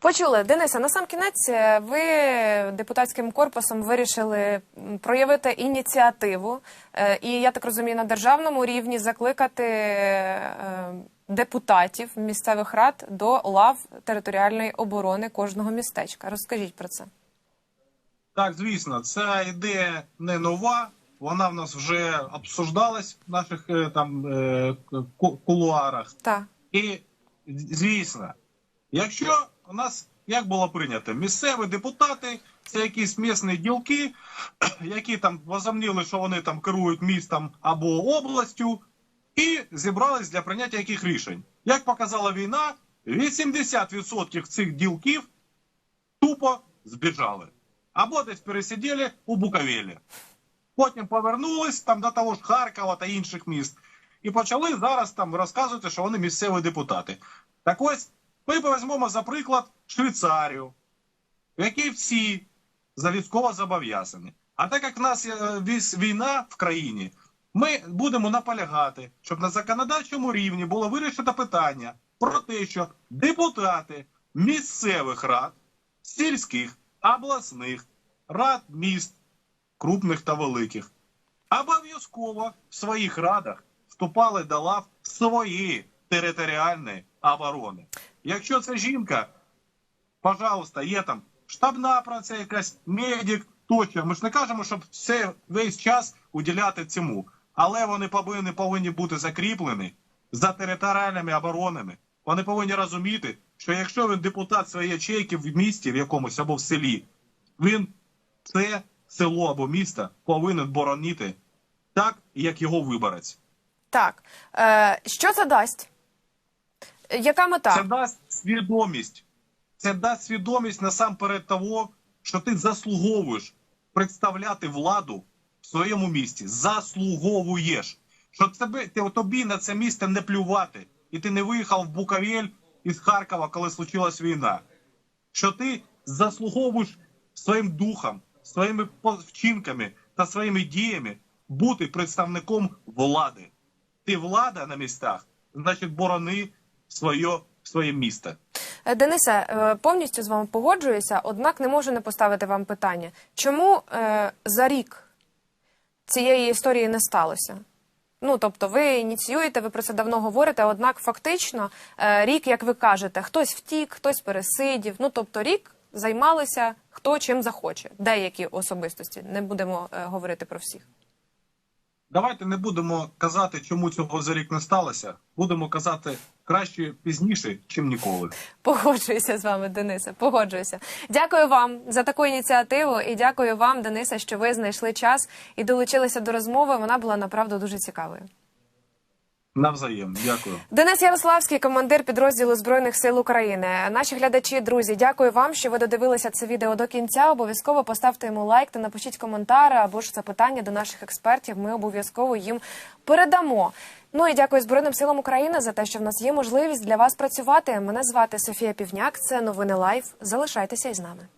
Почули Дениса. На сам кінець е, ви депутатським корпусом вирішили проявити ініціативу, е, і я так розумію, на державному рівні закликати е, депутатів місцевих рад до лав територіальної оборони кожного містечка. Розкажіть про це. Так, звісно, ця ідея не нова. Вона в нас вже обсуждалась в наших там кулуарах. Так. І звісно, якщо у нас як було прийнято, місцеві депутати це якісь місні ділки, які там возомніли, що вони там керують містом або областю, і зібрались для прийняття яких рішень. Як показала війна, 80% цих ділків тупо збіжали. Або десь пересиділи у Буковелі. Потім повернулись там до того ж Харкова та інших міст. І почали зараз там розказувати, що вони місцеві депутати. Так ось ми візьмемо за приклад Швейцарію, в якій всі за військово зобов'язані. А так як в нас е, війна в країні, ми будемо наполягати, щоб на законодавчому рівні було вирішено питання про те, що депутати місцевих рад, сільських, обласних, рад міст, крупних та великих, обов'язково в своїх радах вступали до лав своєї територіальної оборони. Якщо це жінка, пожалуйста, є там штабна праця, якась медик, тощо. Ми ж не кажемо, щоб все весь час уділяти цьому. Але вони повинні, повинні бути закріплені за територіальними оборонами. Вони повинні розуміти, що якщо він депутат своєї ячейки в місті в якомусь або в селі, він це село або місто повинен боронити так, як його виборець. Так. Е, що це дасть? Яка мета? Це дасть свідомість. Це дасть свідомість насамперед того, що ти заслуговуєш представляти владу в своєму місті. Заслуговуєш. Що тебе, тобі на це місце не плювати. І ти не виїхав в Буковель із Харкова, коли случилась війна. Що ти заслуговуєш своїм духом, своїми вчинками та своїми діями бути представником влади. Ти влада на містах, значить, борони своє, своє місто. Е, Денисе, е, повністю з вами погоджуюся, однак не можу не поставити вам питання. Чому е, за рік цієї історії не сталося? Ну, тобто, ви ініціюєте, ви про це давно говорите, однак фактично е, рік, як ви кажете, хтось втік, хтось пересидів. Ну, тобто, рік займалися хто чим захоче. Деякі особистості. Не будемо е, говорити про всіх. Давайте не будемо казати, чому цього за рік не сталося. Будемо казати краще пізніше, чим ніколи. Погоджуюся з вами, Денисе. Погоджуюся. Дякую вам за таку ініціативу і дякую вам, Денисе, що ви знайшли час і долучилися до розмови. Вона була направду дуже цікавою. Навзаєм, дякую. Денис Ярославський, командир підрозділу збройних сил України. Наші глядачі, друзі, дякую вам, що ви додивилися це відео до кінця. Обов'язково поставте йому лайк та напишіть коментар або ж запитання до наших експертів. Ми обов'язково їм передамо. Ну і дякую Збройним силам України за те, що в нас є можливість для вас працювати. Мене звати Софія Півняк. Це новини Лайф. Залишайтеся із нами.